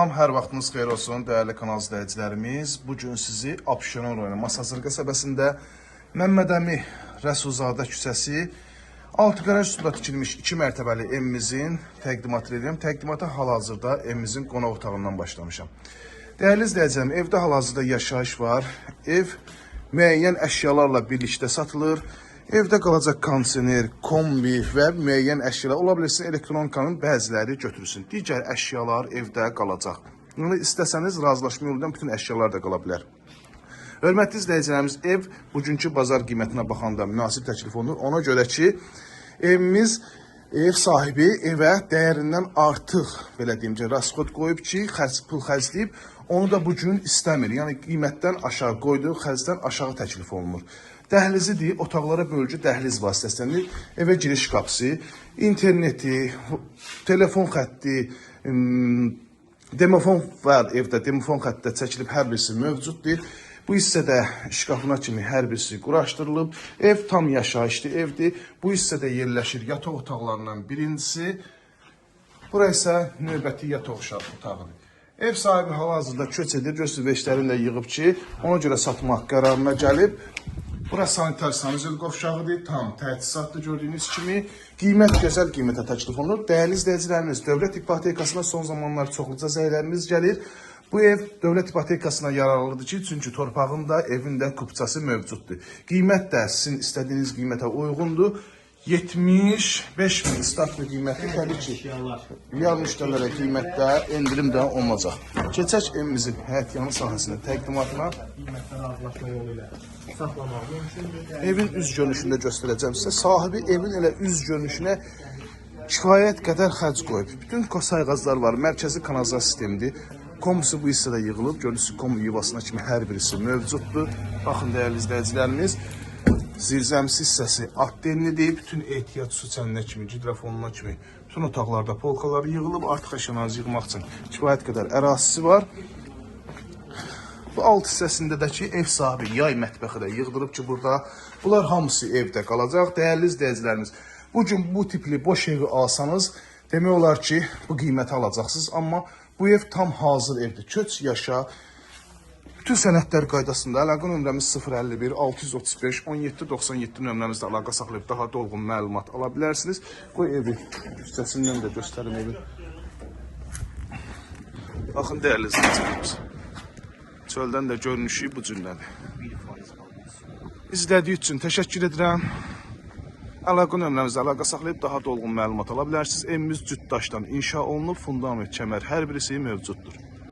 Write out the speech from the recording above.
Salam, hər vaxtınız xeyir olsun, dəyərli kanal izləyicilərimiz. Bu gün sizi Abşeron rayonu Masazır qəsəbəsində Məmmədəmi Rəsulzadə küçəsi altı qaraj üstündə tikilmiş 2 mərtəbəli evimizin təqdimatını edirəm. Təqdimata hal-hazırda evimizin qonaq otağından başlamışam. Dəyərli izləyicilərim, evdə hal-hazırda yaşayış var. Ev müəyyən əşyalarla birlikdə satılır. Evdə qalacaq kondisioner, kombi və müəyyən əşyalar, ola bilirsin elektronikanın bəziləri götürülsün. Digər əşyalar evdə qalacaq. Yəni istəsəniz razılaşma yolu ilə bütün əşyalar da qala bilər. Hörmətli izləyicilərimiz, ev bugünkü bazar qiymətinə baxanda münasib təklif olunur. Ona görə ki, evimiz ev sahibi evə dəyərindən artıq belə deyim ki, rasxod qoyub ki, xərc pul xərcləyib, onu da bu gün istəmir. Yəni qiymətdən aşağı qoyduğu xərcdən aşağı təklif olunur. Dəhlizidir, otaqlara bölgü dəhliz vasitəsilə evə giriş qapısı, interneti, telefon xətti, demofon var evdə, demofon xəttdə çəkilib hər birisi mövcuddur. Bu hissədə şkafına kimi hər birisi quraşdırılıb. Ev tam yaşayışlı evdir. Bu hissədə yerləşir yataq otaqlarından birincisi. Bura isə növbəti yataq otağıdır. Ev sahibi hal-hazırda köç edir, göz veşlərini də yığıb ki, ona görə satmaq qərarına gəlib. Bura sanitar sanuzel qovşağıdır, tam təchizatlı gördüyünüz kimi. Qiymət gözəl qiymətə təklif olunur. Dəyərli izləyicilərimiz, dövlət ipotekasına son zamanlar çoxluca zəylərimiz gəlir. Bu ev dövlət ipotekasına yararlıdır ki, çünki torpağın da, evin də kupçası mövcuddur. Qiymət də sizin istədiyiniz qiymətə uyğundur. 75 min startlı qiyməti təbii ki, real müştərilərə qiymətdə endirim də olacaq. Keçək evimizin həyətyanı sahəsində təqdimatına qiymətdən razılaşma yolu ilə saxlamaq mümkündür. evin üz görünüşünü də göstərəcəm sizə. Sahibi evin elə üz görünüşünə kifayət qədər xərc qoyub. Bütün sayğaclar var, mərkəzi kanalizasiya sistemidir. Kombusu bu hissədə yığılıb, görürsünüz kombu yuvasına kimi hər birisi mövcuddur. Baxın dəyərli izləyicilərimiz, zirzəmsi hissəsi atdenlidir. Bütün ehtiyat su çəninə kimi, gidrofonuna kimi bütün otaqlarda polkalar yığılıb, artıq əşyanızı yığmaq üçün kifayət qədər ərazisi var. Bu alt hissəsində də ki, ev sahibi yay mətbəxi də yığdırıb ki, burada bunlar hamısı evdə qalacaq. Dəyərli izləyicilərimiz, bu gün bu tipli boş evi alsanız, demək olar ki, bu qiyməti alacaqsınız, amma bu ev tam hazır evdir. Köç yaşa. Bütün sənədlər qaydasında əlaqə nömrəmiz 051 635 17 97 nömrəmizdə əlaqə saxlayıb daha dolğun məlumat ala bilərsiniz. Bu evi küçəsindən də göstərim evi. Baxın dəyərli izləyicilərimiz. Çöldən də görünüşü bu cürdədir. İzlədiyi üçün təşəkkür edirəm. Əlaqə nömrəmizdə əlaqə saxlayıb daha dolğun məlumat ala bilərsiniz. Evimiz cüt daşdan inşa olunub, fundament, kəmər hər birisi mövcuddur.